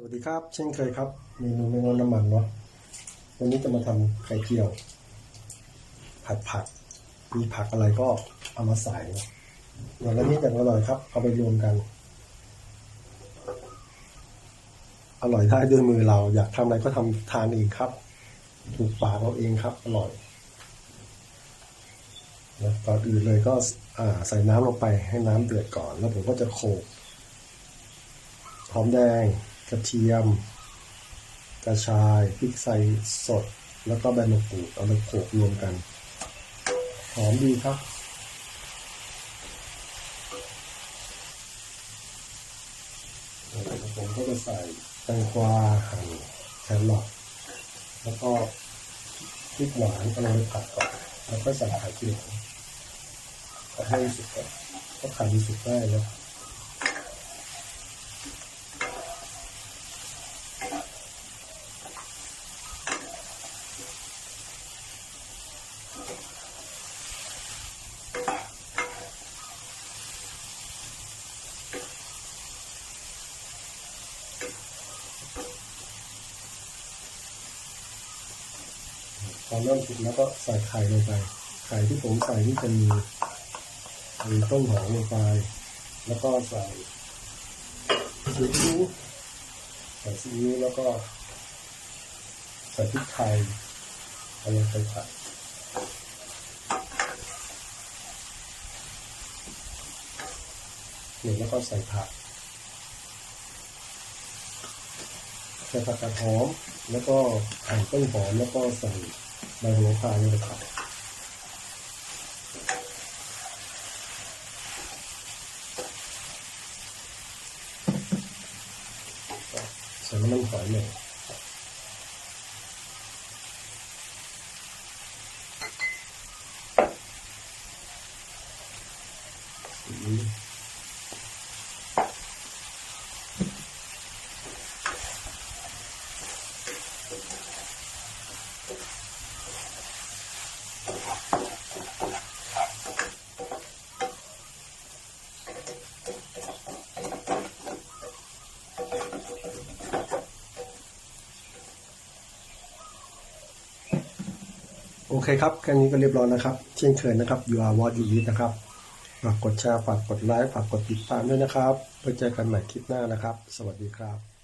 สวัสดีครับ เช่นเคยครับเมนูเมนูน้ำมันเนาะวันนี้จะมาทำไข่เจียว ผัดผักมีผักอะไรก็เอามาใส่เนอะอย่างละนิดอย่างละหน่อยครับ เอาไปรวมกัน อร่อยได้ด้วยมือเรา อยากทำอะไรก็ทำทานเองครับ ถูกปากเราเองครับ อร่อยนะก่อนอื่นเลยก็ใส่น้ำลงไปให้น้ำเดือดก่อน แล้วผมก็จะโขลกหอมแดง กระเทียม กระชายพริกไทยสด แล้วก็ใบมะกรูดเอาไปโขลกรวมกัน หอมดีครับ ผมก็จะใส่แตงกวาหั่นแครอทแล้วก็พริกหวานเอาลงไปผัดก่อน แล้วก็ใส่ไข่เจียวก็ให้สุกก่อนก็ไข่ดีสุกได้แล้ว พอเริ่มสุกแล้วก็ใส่ไข่ลงไป ไข่ที่ผมใส่นี่จะมีมีต้นหอมลงไป แล้วก็ใส่ซีอิ๊วใส่ซีอิ๊วแล้วก็ ใส่พริกไทยเอาลงไปผัดเนี่ยแล้วก็ใส่ผักใส่ผักกาดหอมแล้วก็หั่ต้นหอมแล้วก็ใส่ ใบโหระพาลงไปผัดใส่น้ำมันหอยหน่อยอืม โอเคครับแค่นี้ก็เรียบร้อยนะครับ เช่นเคยนะครับ you are what you eat นะครับฝากกดแชร์ฝากกดไลค์ฝากกดติดตามด้วยนะครับไว้เจอกันใหม่คลิปหน้านะครับ สวัสดีครับ